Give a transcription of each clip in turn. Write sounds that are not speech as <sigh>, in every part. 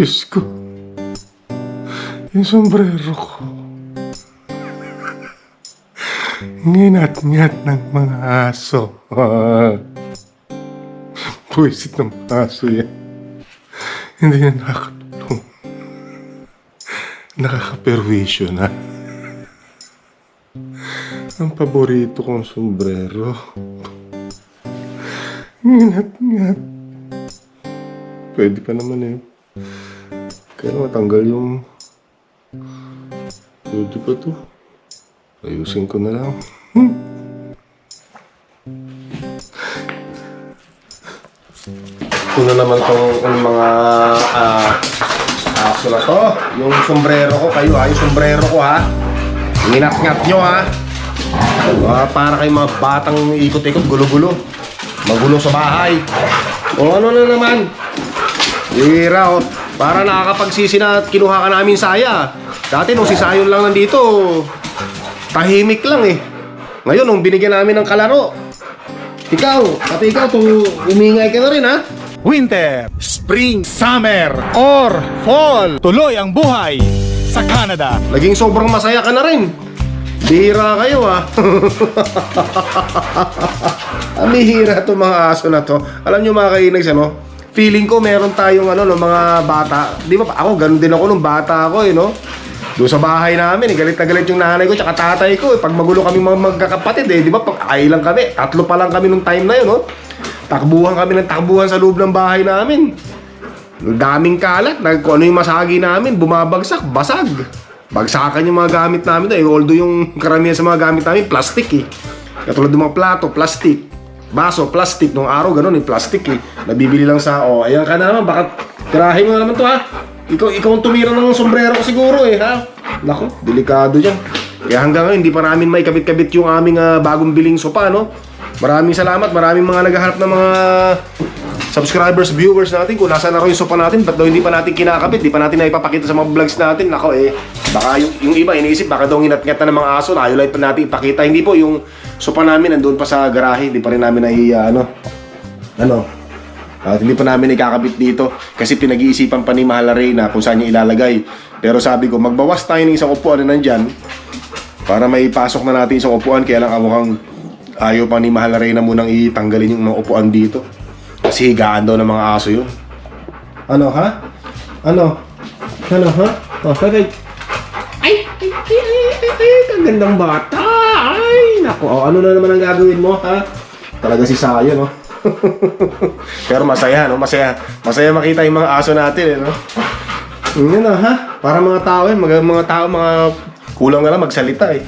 Diyos ko. Yung sombrero ko. Nginat-ngat ng mga aso. Puwisit ng mga aso yan. Hindi na nakakatulong. Nakakaperwisyo na. Ang paborito kong sombrero. Nginat-ngat. Pwede pa naman eh. Kaya matanggal yung... Pwede pa to. Ayusin ko na lang. Hmm. Naman tong ang mga ah aso na to. Yung sombrero ko, kayo ha, yung sombrero ko ha. Nginat-ngat nyo ha. Ah, para kayo mga batang ikot-ikot, gulo-gulo. Magulo sa bahay. O ano na naman. Hira oh. Para nakakapagsisi na at kinuha ka namin saya. Dati nung si Sayon lang nandito, tahimik lang eh. Ngayon, nung binigyan namin ng kalaro, ikaw, pati ikaw, tung umingay ka na rin ha. Winter, Spring, Summer, or Fall. Tuloy ang buhay sa Canada. Naging sobrang masaya ka na rin. Bihira kayo ah. <laughs> Ang bihira itong mga aso na to. Alam nyo mga kainags ano? Feeling ko meron tayong ano, no, mga bata. Di ba ako, ganun din ako nung bata ako eh, no? Doon sa bahay namin, eh, galit na galit yung nanay ko tsaka tatay ko. Eh. Pag magulo kami mga magkakapatid eh, di ba? Pag ay lang kami, tatlo pa lang kami nung time na yun, no? Takbuhan kami ng takbuhan sa loob ng bahay namin. Daming kalat, nag, ano yung masagi namin, bumabagsak, basag. Bagsakan yung mga gamit namin doon. Eh, although yung karamihan sa mga gamit namin, plastic eh. Katulad ng mga plato, plastic. Baso, plastic. Nung araw, ganun eh, plastic eh. Nabibili lang sa, oh, ayan ka na naman, baka tirahin mo na naman to ha. Ikaw, ikaw ang tumira ng sombrero ko siguro eh, ha? Nako, delikado dyan. Kaya hanggang ngayon, hindi pa namin may kabit-kabit yung aming ah, bagong biling sopa, no? Maraming salamat, maraming mga naghahanap ng mga subscribers, viewers natin kung nasaan na yung sopa natin, ba't daw hindi pa natin kinakabit, di pa natin naipapakita sa mga vlogs natin. Nako eh, baka yung, yung iba iniisip, baka daw nginat-ngat na ng mga aso, na ayaw pa natin ipakita. Hindi po, yung sopa namin nandun pa sa garahe, di pa rin namin nai, ano, ano, at hindi pa namin ikakabit dito kasi pinag-iisipan pa ni Mahal na Reyna kung saan niya ilalagay. Pero sabi ko, magbawas tayo ng isang upuan na nandyan para may pasok na natin isang upuan. Kaya lang mukhang ayaw pa ni Mahal na Reyna munang itanggalin yung mga upuan dito. Kasi higaan daw ng mga aso yun. Ano ha? Ano? Ano ha? Oh, tagay. Ay, ay, ay, ay, ay, ay, kagandang bata. Ay, nako. Oh, ano na naman ang gagawin mo, ha? Talaga si Sayo, no? <laughs> Pero masaya, no? Masaya. Masaya makita yung mga aso natin, eh, no? Yun na, ha? Para mga tao, eh. Mga, mga tao, mga kulang na lang magsalita, eh.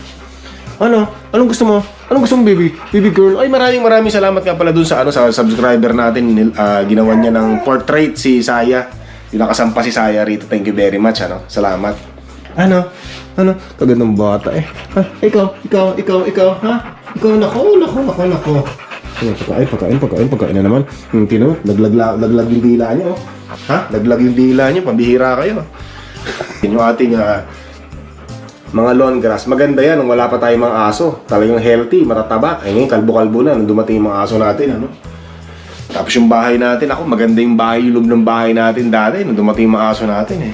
Ano? Anong gusto mo? Anong gusto mo, baby? Baby girl? Ay, maraming maraming salamat nga pala dun sa, ano, sa subscriber natin. Nil- ah, ginawa niya ng portrait si Saya. Yung nakasampa si Saya rito. Thank you very much, ano? Salamat. Ano? Ano? Kagandang bata, eh. Ha? Ikaw, ikaw, ikaw, ikaw, ha? Ikaw, nako, nako, nako, nako. Ano, pagkain, pagkain, pagkain, pagkain na naman. Yung tino, laglag, laglag yung dila niyo, oh. Ha? Laglag yung dila niyo, pambihira kayo. Yun yung ating ah, mga lawn grass. Maganda yan nung wala pa tayong mga aso. Talagang healthy, matataba. Ay ngayon, kalbo-kalbo na nung dumating yung mga aso natin. Ano? Tapos yung bahay natin, ako maganda yung bahay, yung loob ng bahay natin dati nung dumating yung mga aso natin eh.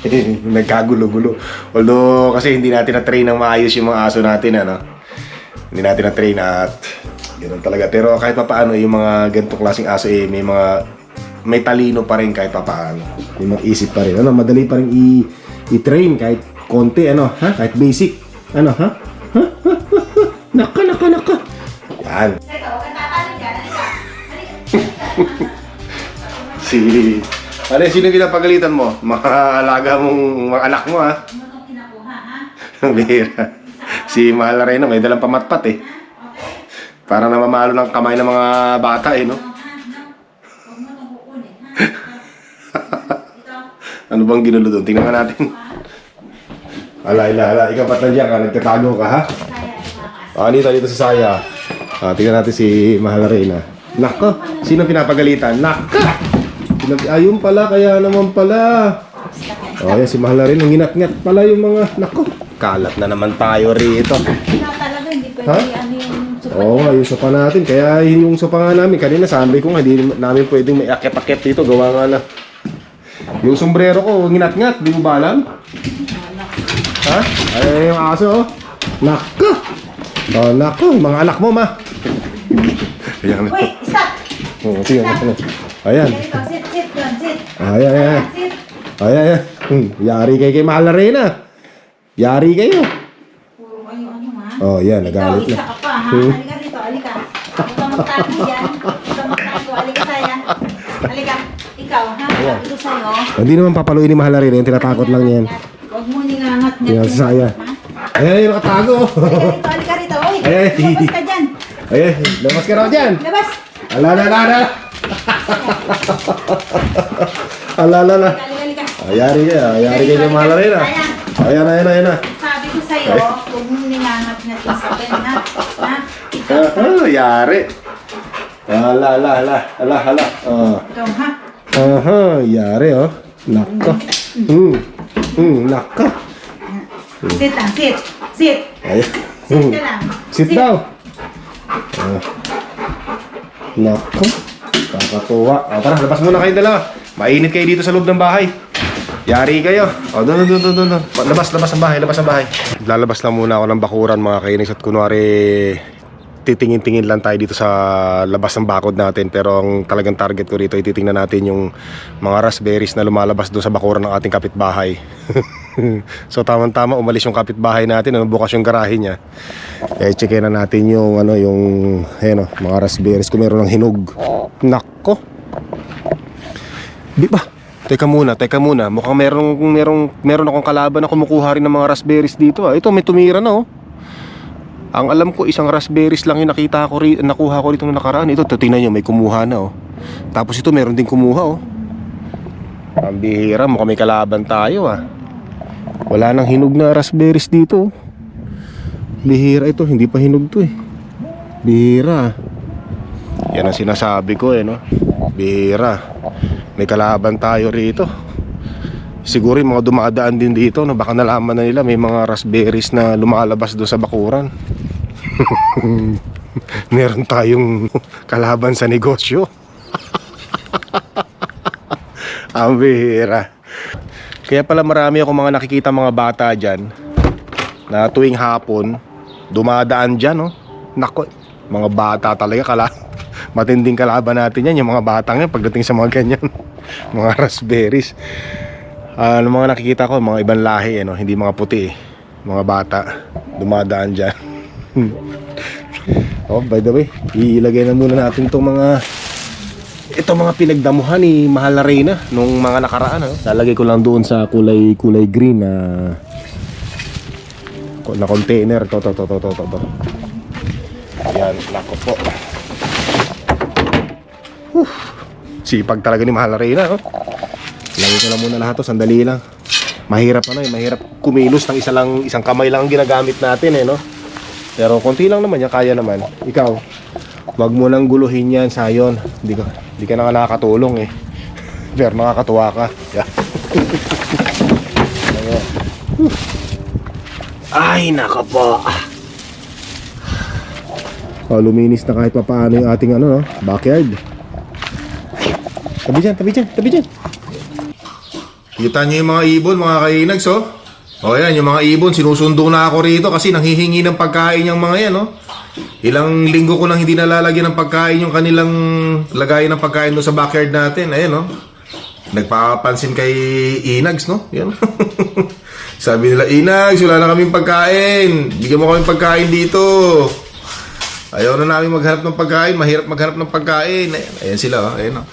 <laughs> Nagkagulo-gulo. Although kasi hindi natin na-train ng maayos yung mga aso natin, ano. Hindi natin na-train at ganoon talaga. Pero kahit pa paano, yung mga ganitong klaseng aso eh, may mga may talino pa rin kahit pa paano. May mga isip pa rin. Ano, madali pa rin i- i-train kahit konti, ano, ha? Kahit basic. Ano, ha? Ha? Ha? Ha? ha? Naka, naka, naka. Yan. <laughs> Si... Ano, sino pinapagalitan mo? Mga alaga mong mga anak mo, ha? Itong kinakuha, ha? Ang bihira. Si Mahal na rin, may dalang pamatpat, eh. Para namamalo ng kamay ng mga bata, eh, no? <laughs> <laughs> Ano bang ginulo doon? Tingnan natin. Ala, ala, ala. Ikaw ba't nandiyan ka? Nagtatago ka, ha? Ah, dito, dito sa saya. Ah, tingnan natin si Mahal Reyna. Nako, sino pinapagalitan? Naka! Pinag ayun pala, kaya naman pala. Oh, yan si Mahal Reyna. Nginat-ngat pala yung mga... Nako, kalat na naman tayo rito. Hindi pwede Ha? ano yung super. Oo nga, sopa natin. Kaya yun yung sopa nga namin. Kanina sabi ko nga, hindi namin pwedeng may akit-akit dito. Gawa nga na. Yung sombrero ko, nginat-ngat, di mo ba alam? Ha? Ay, yung aso, oh. Nako! Oh, yung mga anak mo, ma. Ayan. Wait, stop! Oh, sige, ano. Ayan. Sit, sit, doon, sit. Ayan, ayan. Sit. Ayan, ayan. Hmm, yari kay kay Mahal na Reyna. Yari kayo. Puro kayo ano ha? Oh, yan, nagalit Ikaw, na. isa ka pa ha? Hmm. Halika dito, halika. Huwag ka magtago yan. Huwag ka magtago. Halika saya. Halika. Ikaw ha? Ko sa'yo. Hindi naman papaluin ni Mahal na Reyna, yung tinatakot lang yan. Huwag mo nilangat nga. Tingnan sa saya. Ayan, yung nakatago. Halika rito, halika rito. Uy, Ay. lumabas ka dyan. Ayan, labas ka raw dyan. Labas. Ala, ala, ala, ala. Ala, ala, ala. Halika, halika. Ayari ka, ayari ka kay Mahal na Reyna. Ayan, ayan, ayan, ayan. Sabi ko sa'yo, huwag mo nilangat nga sa pen ha? Ha? Ah, yari. Ala, ala, ala, ala, ala. Ah. ikaw ha? Aha, yari oh. Nako. Hmm. Hmm, nako. Sit lang, sit. Sit. Ay. Sit Hmm. ka lang. Sit daw. Ah. Nako. Kakatuwa. O, tara, labas muna kayong dalawa. Mainit kayo dito sa loob ng bahay. Yari kayo. O, doon, doon, doon, doon. Labas, labas ang bahay, labas ang bahay. Lalabas lang muna ako ng bakuran mga kainis at kunwari titingin-tingin lang tayo dito sa labas ng bakod natin pero ang talagang target ko rito ay titingnan natin yung mga raspberries na lumalabas doon sa bakuran ng ating kapitbahay. <laughs> so tamang-tama umalis yung kapitbahay natin, ano, bukas yung garahe niya. Eh checkin na natin yung ano yung ayun, oh, mga raspberries kung meron ng hinog. Nako. Di ba? Teka muna, teka muna. Mukhang merong merong meron akong kalaban na kumukuha rin ng mga raspberries dito. Ah. Ito may tumira na oh. Ang alam ko isang raspberries lang yung nakita ko nakuha ko rito nung nakaraan. Ito, tingnan nyo, may kumuha na oh. Tapos ito meron din kumuha oh. Ang bihira, mukhang may kalaban tayo ah. Wala nang hinog na raspberries dito oh. Bihira ito, hindi pa hinog to eh. Bihira. Yan ang sinasabi ko eh no. Bihira. May kalaban tayo rito. Siguro yung mga dumadaan din dito no, baka nalaman na nila may mga raspberries na lumalabas doon sa bakuran. <laughs> Meron tayong kalaban sa negosyo. <laughs> Ang bihira. Kaya pala marami ako mga nakikita mga bata dyan na tuwing hapon dumadaan dyan, no? Nako, mga bata talaga kala <laughs> matinding kalaban natin yan, yung mga batang yan pagdating sa mga ganyan, mga raspberries. Ano mga nakikita ko, mga ibang lahi, ano, hindi mga puti, eh. mga bata dumadaan dyan. Oh, by the way, ilagay na muna natin itong mga ito mga pinagdamuhan ni Mahal na Reyna nung mga nakaraan. Ano? Lalagay ko lang doon sa kulay kulay green na na container to to to to to to, to. yan nako po Whew. sipag talaga ni Mahal na Reyna oh. lagay ko na muna lahat to sandali lang mahirap ano eh mahirap kumilos ng isa lang isang kamay lang ang ginagamit natin eh no pero konti lang naman yan kaya naman ikaw wag mo nang guluhin yan sayon hindi ka hindi ka na nga nakakatulong eh <laughs> pero nakakatuwa ka yeah. <laughs> Ay, naka po. Oh, luminis na kahit pa paano yung ating ano, no? backyard. Tabi dyan, tabi dyan, tabi dyan. Kita nyo yung mga ibon, mga kainags, oh. O yan, yung mga ibon, sinusundo na ako rito kasi nanghihingi ng pagkain yung mga yan, oh. Ilang linggo ko nang hindi nalalagyan ng pagkain yung kanilang lagayan ng pagkain doon sa backyard natin. Ayan, oh. Nagpapansin kay Inags, no? Yan. <laughs> Sabi nila, Inags, wala na kaming pagkain. Bigyan mo kaming pagkain dito. Ayaw na namin maghanap ng pagkain. Mahirap maghanap ng pagkain. Ayan, ayan sila, oh. Ayan, oh.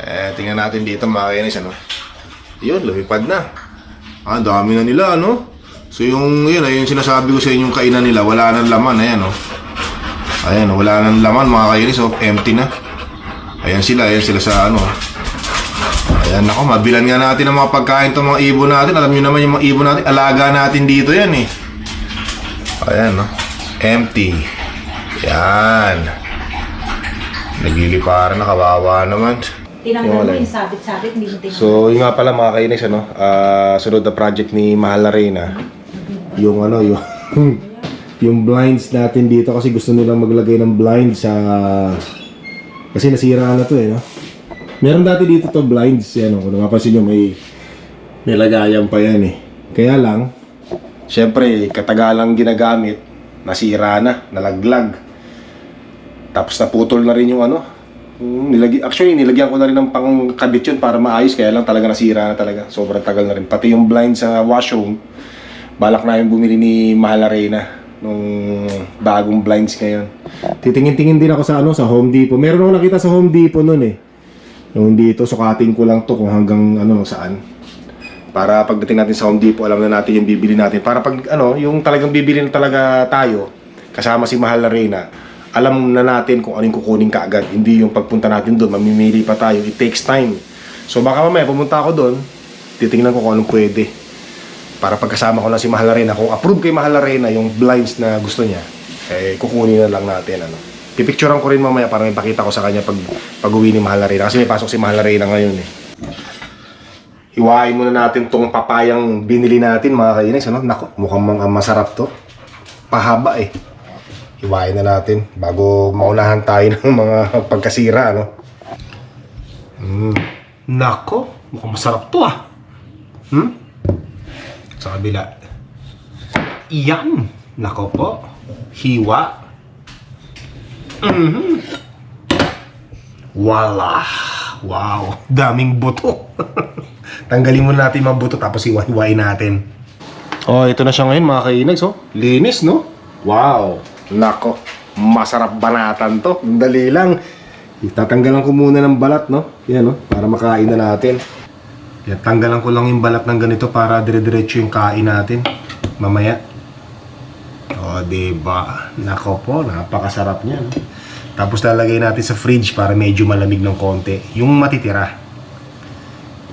Eh, tingnan natin dito mga kainis, ano? Yun, lumipad na. Ah, dami na nila, ano? So yung, yun, ayun sinasabi ko sa inyo yung kainan nila, wala nang laman, ayan, oh. Ayan, wala nang laman, mga kainis, oh, empty na. Ayan sila, ayan sila sa, ano, Ayan ako, mabilan nga natin ang mga pagkain itong mga ibon natin. Alam nyo naman yung mga ibon natin, alaga natin dito yan eh. Ayan, no? Empty. Yan. Nagliliparan na, kawawa naman. Tinanggal Yung mo yung sabit-sabit, hindi mo tinanggal. So, yun nga pala mga kainis, ano, ah, sunod na project ni Mahal na Reyna. Yung ano, yung, <laughs> yung blinds natin dito kasi gusto nilang maglagay ng blind sa, kasi nasira na to eh, no? Meron dati dito to blinds, yan o. Kung napapansin nyo, may, may lagayan pa yan eh. Kaya lang, syempre, katagalang ginagamit, nasira na, nalaglag. Tapos naputol na rin yung ano. Yung Nilagi, actually, nilagyan ko na rin ng pangkabit yun para maayos. Kaya lang talaga nasira na talaga. Sobrang tagal na rin. Pati yung blind sa washroom, balak namin bumili ni Mahal Arena nung bagong blinds ngayon. Titingin-tingin din ako sa ano sa Home Depot. Meron akong nakita sa Home Depot noon eh. Yung dito, sukatin ko lang to kung hanggang ano saan. Para pagdating natin sa Home Depot, alam na natin yung bibili natin. Para pag ano, yung talagang bibili na talaga tayo, kasama si Mahal na Reyna, alam na natin kung ano yung kukunin kaagad. Hindi yung pagpunta natin doon, mamimili pa tayo. It takes time. So baka mamaya pumunta ako doon, titingnan ko kung anong pwede. Para pagkasama ko na si Mahal na Reyna, kung approve kay Mahal na Reyna yung blinds na gusto niya, eh kukunin na lang natin. Ano. Pipicturean ko rin mamaya para may pakita ko sa kanya pag pag-uwi ni Mahal na Reyna. Kasi may pasok si Mahal na Reyna ngayon eh. Hiwain muna natin tong papayang binili natin mga kainis. Ano? Nako, mukhang masarap to. Pahaba eh. Hiwain na natin bago maunahan tayo <laughs> ng mga pagkasira. Ano? Mm. Nako, mukhang masarap to ah. Hmm? Sa kabila. Iyan. Nako po. Hiwa. Mhm. Wala. Wow. Daming buto. <laughs> Tanggalin muna natin yung mga buto tapos hiwa-hiwain natin. Oh, ito na siya ngayon mga kainags, oh. Linis, no? Wow. Nako. Masarap banatan to. Dali lang. Tatanggalan ko muna ng balat, no? Yan, no? Para makain na natin. Yan, tanggalan ko lang yung balat ng ganito para dire-diretso yung kain natin. Mamaya. O, diba? Nako po, napakasarap niyan. Tapos lalagay natin sa fridge para medyo malamig ng konti. Yung matitira.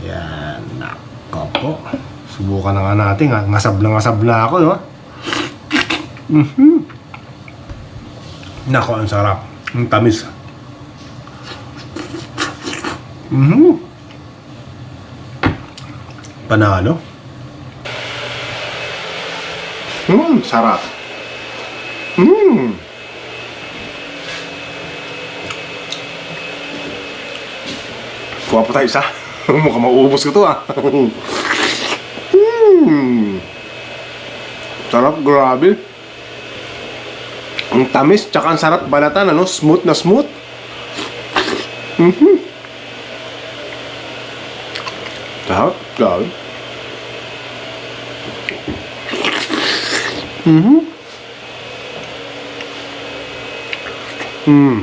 Yan, nako po. Subukan na nga natin. ha. Ngasab na ngasab na ako, no? Mhm. Nako, ang sarap. Ang tamis. Mhm. Panalo. Hmm, sarap. Hmm. Kuha pa tayo isa. <laughs> Mukhang mauubos ko to ah. hmm. <laughs> Sarap, grabe. Ang tamis, tsaka ang sarap balatan, ano? Smooth na smooth. Mhm. Sarap, grabe. Mhm. Hmm.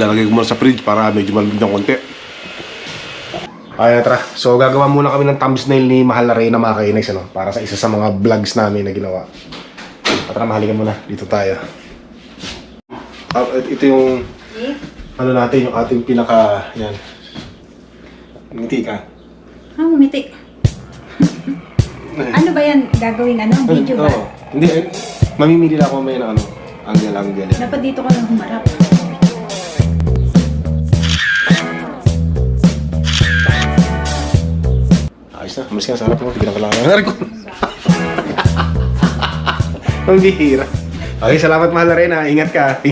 Lalagay ko muna sa fridge para medyo malamig ng konti. Ay, tara. So, gagawa muna kami ng thumbnail ni Mahal na Reyna mga kainags, ano? Para sa isa sa mga vlogs namin na ginawa. Tara, mahalikan muna. Dito tayo. Ah, ito yung, ano natin, yung ating pinaka, yan. Ngiti ka. ah, umiti. <laughs> ano ba yan? Gagawin ano? Video ba? Oo. Hindi, eh, mamimili na ako may na ano, angle, angle. Dapat dito ka lang humarap. Ayos na, malis ka na sa harap mo. Bigyan ka lang ng harap <laughs> ko. Ang bihira. Okay, salamat mahal na rin ha. Ingat ka.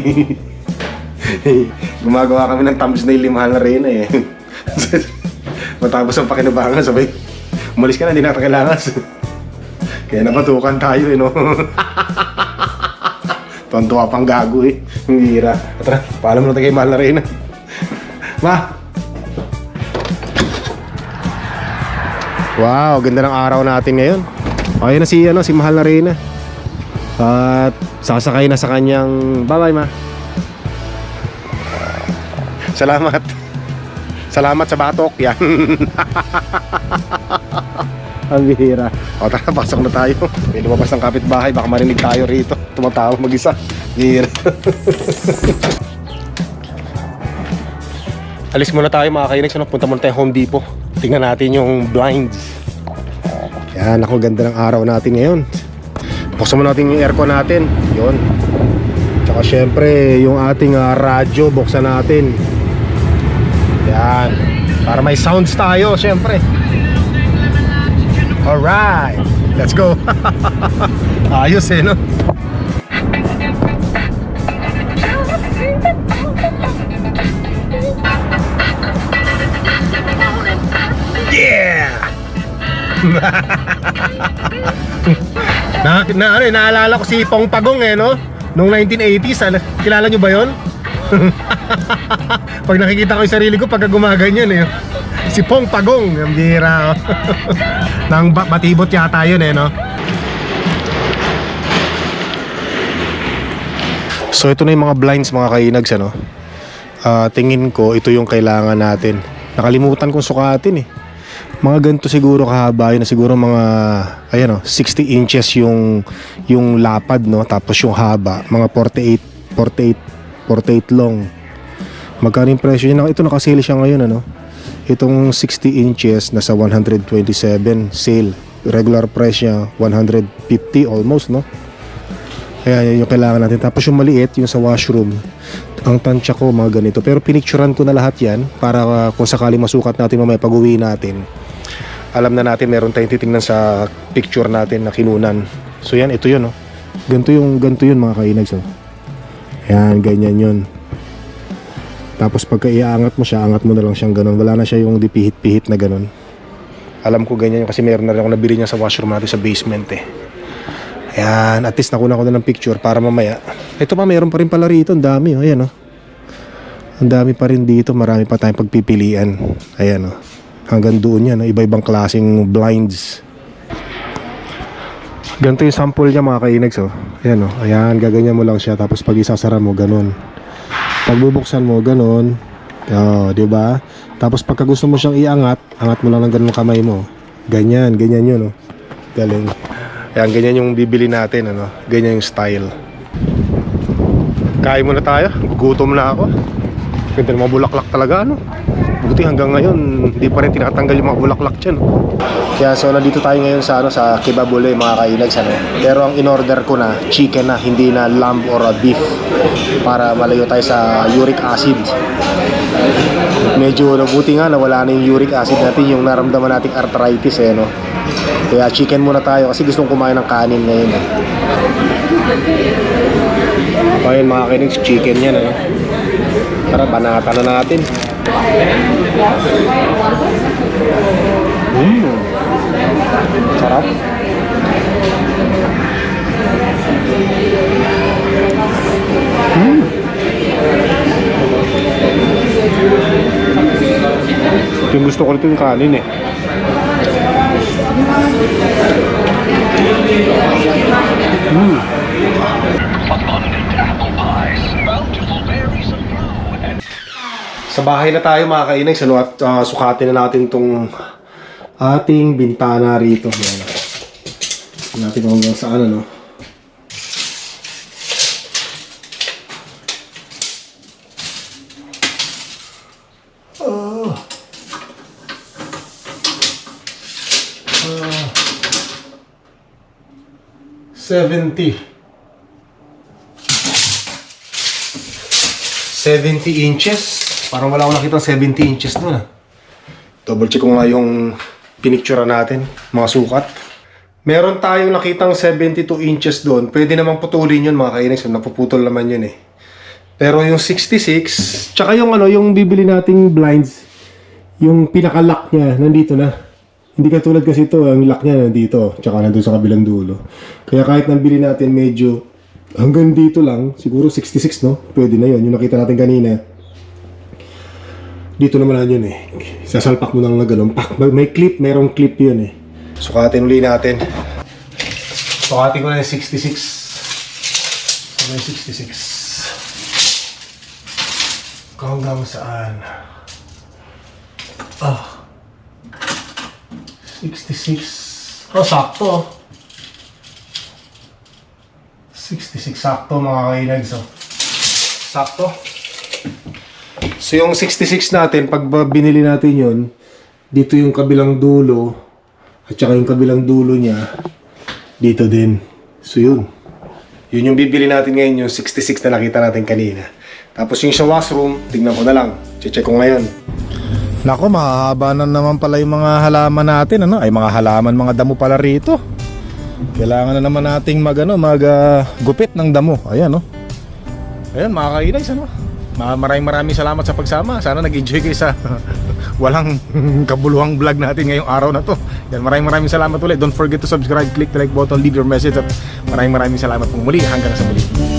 <laughs> Gumagawa kami ng thumbnail ni mahal na rin eh. <laughs> Matapos ang pakinabangan, sabay, umalis ka na, hindi na kailangan. <laughs> Kaya napatukan tayo eh, no? Tontuwa pang gago eh. Ang bihira. Tara, paalam na tayo kay mahal na rin. Ma, Wow, ganda ng araw natin ngayon. Ayun na si ano, si Mahal na Reyna. At sasakay na sa kanyang Bye-bye, ma. Salamat. Salamat sa batok. Yan. <laughs> Ang bihira. O tara, pasok na tayo. May lumabas ng kapitbahay. Baka marinig tayo rito. Tumatawag mag-isa. Bihira. <laughs> Alis muna tayo mga kainex. Ano? Punta muna tayo Home Depot. Tingnan natin yung blinds. Yan, ako ganda ng araw natin ngayon buksan mo natin yung aircon natin. Yon tsaka syempre yung ating uh, radyo buksan natin. Yan. Para may sounds tayo syempre. Alright. Let's go. <laughs> Ayos eh no? Yeah! <laughs> na, na, ano, eh, naalala ko si Pong Pagong eh, no? Noong 1980s, ano, kilala nyo ba yon? <laughs> Pag nakikita ko yung sarili ko, pagka gumaganyan eh. Si Pong Pagong, ang bihira. oh. <laughs> Nang ba- batibot yata yun eh, no? So ito na yung mga blinds mga kainags ano. Ah, tingin ko ito yung kailangan natin. Nakalimutan kong sukatin eh. Mga ganito siguro kahaba yun na siguro mga ayan oh, 60 inches yung yung lapad no tapos yung haba mga 48 48 48 long. Magkano yung presyo niya? Ito nakasale siya ngayon ano. Itong 60 inches nasa 127 sale. Regular price niya 150 almost no. Kaya yun yung kailangan natin. Tapos yung maliit, yung sa washroom, ang tansya ko mga ganito. Pero pinicturean ko na lahat yan para uh, kung sakali masukat natin mamaya pag uwi natin. Alam na natin meron tayong titingnan sa picture natin na kinunan. So yan, ito yun. Oh. Ganito yung, ganito yun mga kainags. Oh. Yan, ganyan yun. Tapos pagka iaangat mo siya, angat mo na lang siyang ganun. Wala na siya yung dipihit-pihit na ganun. Alam ko ganyan yun kasi meron na rin ako nabili niya sa washroom natin sa basement eh. Ayan, at least nakuna ko na ng picture para mamaya. Ito pa, meron pa rin pala rito. Ang dami, oh. Ayan, oh. Ang dami pa rin dito. Marami pa tayong pagpipilian. Ayan, oh. Hanggang doon yan. Iba-ibang klaseng blinds. Ganito yung sample niya mga kainags, oh. Ayan, oh. Ayan, gaganyan mo lang siya. Tapos pag isasara mo, ganun. Pag bubuksan mo, ganun. Oh, di ba? Tapos pagka gusto mo siyang iangat, angat mo lang ng ganun kamay mo. Ganyan, ganyan yun, oh. Galing. Ayan, ganyan yung bibili natin, ano? Ganyan yung style. Kain muna tayo. Gugutom na ako. Ganda ng mga bulaklak talaga, ano? Buti hanggang ngayon, hindi pa rin tinatanggal yung mga bulaklak dyan. Kaya so, nandito tayo ngayon sa, ano, sa Kebabule, mga kainags, ano? Pero ang in-order ko na, chicken na, hindi na lamb or beef. Para malayo tayo sa uric acid. Medyo nabuti nga na wala na yung uric acid natin, yung naramdaman nating arthritis, eh, no? Kaya chicken muna tayo kasi gustong kumain ng kanin ngayon. Eh. Ayun mga kinigs, chicken yan. Ano? Tara, banata na natin. Mm. Sarap. Mm. Ito yung gusto ko nito yung kanin eh. Sa bahay na tayo mga kainag, ano, at ah, sukatin na natin tong ating bintana rito. Yan. Natin hanggang saan ano. Oh. Ah. 70. 70 inches. Parang wala akong nakitang 70 inches doon ah. Double check ko nga yung pinicture natin, mga sukat. Meron tayong nakitang 72 inches doon. Pwede namang putulin yun mga kainex. Napuputol naman yun eh. Pero yung 66, tsaka yung ano, yung bibili nating blinds, yung pinaka-lock niya, nandito na. Hindi katulad kasi ito, ang lock niya nandito, tsaka nandun sa kabilang dulo. Kaya kahit nabili natin medyo hanggang dito lang, siguro 66 no? Pwede na yun. Yung nakita natin kanina, dito naman yun eh. Sasalpak mo lang na ganun. Pak, may- may clip, merong clip yun eh. Sukatin uli natin. Sukatin ko na yung 66. Ano yung 66? Kung hanggang saan? Ah. 66. Oh, sakto. 66 sakto mga kainags. Oh. Sakto. So yung 66 natin, pag binili natin yon dito yung kabilang dulo, at saka yung kabilang dulo niya, dito din. So yun. Yun yung bibili natin ngayon, yung 66 na nakita natin kanina. Tapos yung sa washroom, tignan ko na lang. Check ko ngayon. Nako, mahahaba na naman pala yung mga halaman natin, ano? Ay, mga halaman, mga damo pala rito. Kailangan na naman nating mag, ano, mag ah, gupit ng damo. Ayan, no? Ayan, mga kainags, ano? Ma- Maraming maraming salamat sa pagsama. Sana nag-enjoy kayo sa <laughs> walang kabuluhang vlog natin ngayong araw na to. Yan, maraming maraming salamat ulit. Don't forget to subscribe, click the like button, leave your message at maraming maraming salamat pong muli hanggang sa muli.